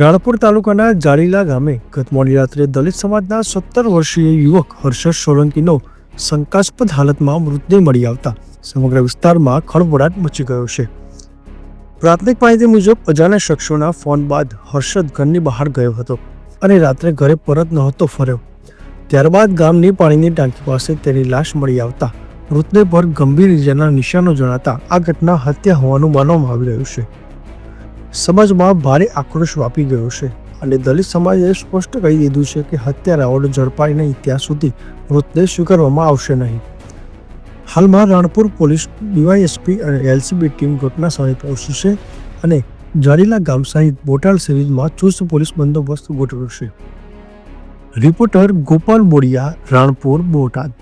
રાણપુર તાલુકાના જાળીલા ગામે ગત મોડી રાત્રે દલિત સમાજના સત્તર વર્ષીય યુવક હર્ષદ સોલંકીનો શંકાસ્પદ હાલતમાં મૃતદેહ મળી આવતા સમગ્ર વિસ્તારમાં ખળભળાટ મચી ગયો છે. પ્રાથમિક માહિતી મુજબ અજાણ્યા શખ્સોના ફોન બાદ હર્ષદ ઘરની બહાર ગયો હતો અને રાત્રે ઘરે પરત નહોતો ફર્યો. ત્યારબાદ ગામની પાણીની ટાંકી પાસે તેની લાશ મળી આવતા મૃતદેહ પર ગંભીર ઇજાના નિશાનો જણાતા આ ઘટના હત્યા હોવાનું માનવામાં આવી રહ્યું છે. સમાજમાં ભારે આક્રોશ વ્યાપી ગયો છે અને દલિત સમાજે સ્પષ્ટ કહી દીધું છે કે હત્યારાઓને ઝડપાય નહીં ત્યાં સુધી મૃતદેહ સ્વીકારવામાં આવશે નહીં. હાલમાં રાણપુર પોલીસ ડીવાયએસપી અને એલસીબી ટીમ ઘટના સ્થળે પહોંચી છે અને જારીલા ગામ સહિત બોટાદ સિરીઝમાં ચુસ્ત પોલીસ બંદોબસ્ત ગોઠવ્યો છે. રિપોર્ટર ગોપાલ બોડિયા રાણપુર બોટાદ.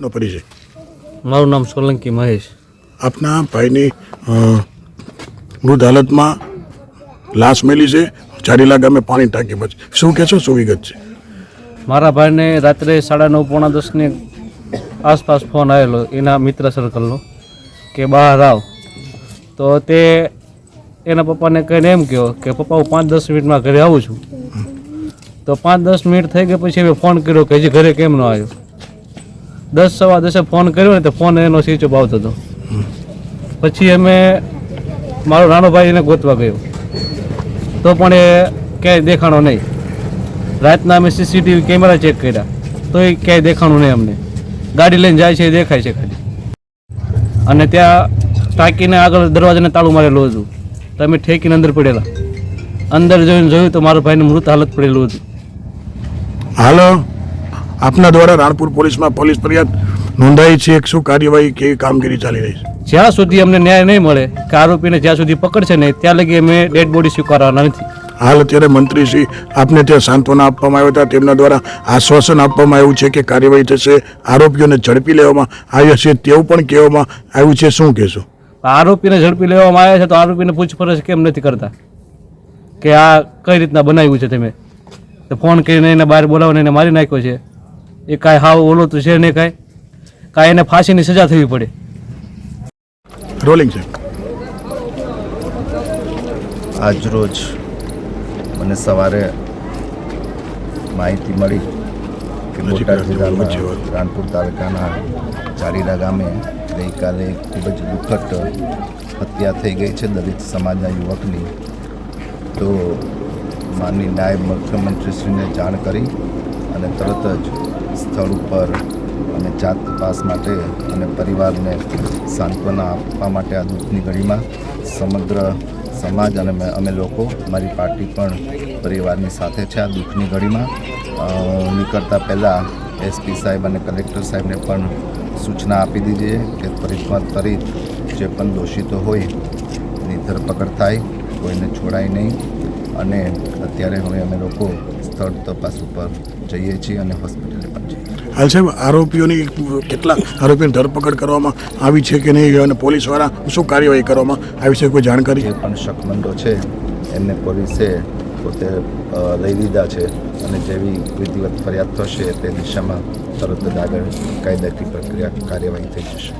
નો પરિચય. મારું નામ સોલંકી મહેશ. આપના ભાઈની મૃત હાલતમાં લાશ મેલી છે. ચારીલા ગામે પાણી ટાંકી પછી શું કહેશો? શું વિગત છે? મારા ભાઈને રાત્રે સાડા નવ પોણા દસની આસપાસ ફોન આવેલો એના મિત્ર સર્કલનો કે બહાર આવ. તો તે એના પપ્પાને કહીને એમ કહ્યો કે પપ્પા હું પાંચ દસ મિનિટમાં ઘરે આવું છું. તો પાંચ દસ મિનિટ થઈ ગઈ પછી મેં ફોન કર્યો કે હજી ઘરે કેમ ન આવ્યો? દસ સવા દસે ફોન કર્યો ને તો ફોન એનો સ્વિચ ઓફ આવતો હતો. પછી અમે મારો નાનો ભાઈ એને ગોતવા ગયો. તો પણ એ ક્યાંય દેખાણો નહીં. રાતના અમે સીસીટીવી કેમેરા ચેક કર્યા. તો એ ક્યાંય દેખાણું નહીં અમને. ગાડી લઈને જાય છે, એ દેખાય છે ખાલી. અને ત્યાં ટાંકીને આગળ દરવાજાને તાળું મારેલું હતું. તો અમે ઠેકીને અંદર પડેલા. અંદર જોઈને જોયું તો મારા ભાઈને મૃત હાલત પડેલું હતું. હાલો. આપના દ્વારા રાણપુર પોલીસમાં પોલીસ ફરિયાદ નોંધાઈ છે શું કાર્યવાહી કેવી કામગીરી ચાલી રહી છે? જ્યાં સુધી અમને ન્યાય નહીં મળે કે આરોપીને જ્યાં સુધી પકડશે નહીં ત્યાં લગી અમે ડેડ બોડી સ્વીકારવાના નથી. હાલ અત્યારે મંત્રીશ્રી આપને ત્યાં સાંત્વના આપવામાં આવ્યા હતા. તેમના દ્વારા આશ્વાસન આપવામાં આવ્યું છે કે કાર્યવાહી થશે આરોપીઓને ઝડપી લેવામાં આવ્યા છે તેવું પણ કહેવામાં આવ્યું છે. શું કહેશો? આરોપીને ઝડપી લેવામાં આવ્યા છે તો આરોપીને પૂછપરછ કેમ નથી કરતા? કે આ કઈ રીતના બનાવ્યું છે તમે? તો ફોન કરીને એને બહાર બોલાવીને એને મારી નાખ્યો છે. એ કાંઈ હાવ ઓલો તો છે નહીં કાંઈ? કાંઈ એને ફાંસીની સજા થવી પડે. રોલિંગ છે. આજરોજ મને સવારે માહિતી મળી કે બોટાદ વાત. રાણપુર તાલુકાના ચારીડા ગામે ગઈકાલે ખૂબ જ દુઃખદ હત્યા થઈ ગઈ છે દલિત સમાજના યુવકની. તો માનની નાયબ મુખ્યમંત્રીશ્રીને જાણ કરી અને તરત જ સ્થળ ઉપર અને જાત તપાસ માટે અને પરિવારને સાંત્વના આપવા માટે આ દુઃખની ઘડીમાં સમગ્ર સમાજ અને અમે લોકો, મારી પાર્ટી પણ પરિવારની સાથે છે આ દુઃખની ઘડીમાં. નીકળતા પહેલાં એસપી સાહેબ અને કલેક્ટર સાહેબને પણ સૂચના આપી દીધી કે ત્વરિતમાં ત્વરિત જે પણ દોષિતો હોય એની ધરપકડ થાય, કોઈને છોડાય નહીં. અને અત્યારે હવે અમે લોકો સ્થળ તપાસ ઉપર જઈએ છીએ અને હોસ્પિટલે હાલ સાહેબ, આરોપીઓની કેટલા આરોપીઓની ધરપકડ કરવામાં આવી છે કે નહીં અને પોલીસવાળા શું કાર્યવાહી કરવામાં આવી છે, કોઈ જાણકારી? જે પણ શકમંદો છે, એમને પોલીસે પોતે લઈ લીધા છે અને જેવી વિધિવત ફરિયાદ થશે તે દિશામાં તરત જ આગળ કાયદાકીય પ્રક્રિયા કાર્યવાહી થઈ જશે.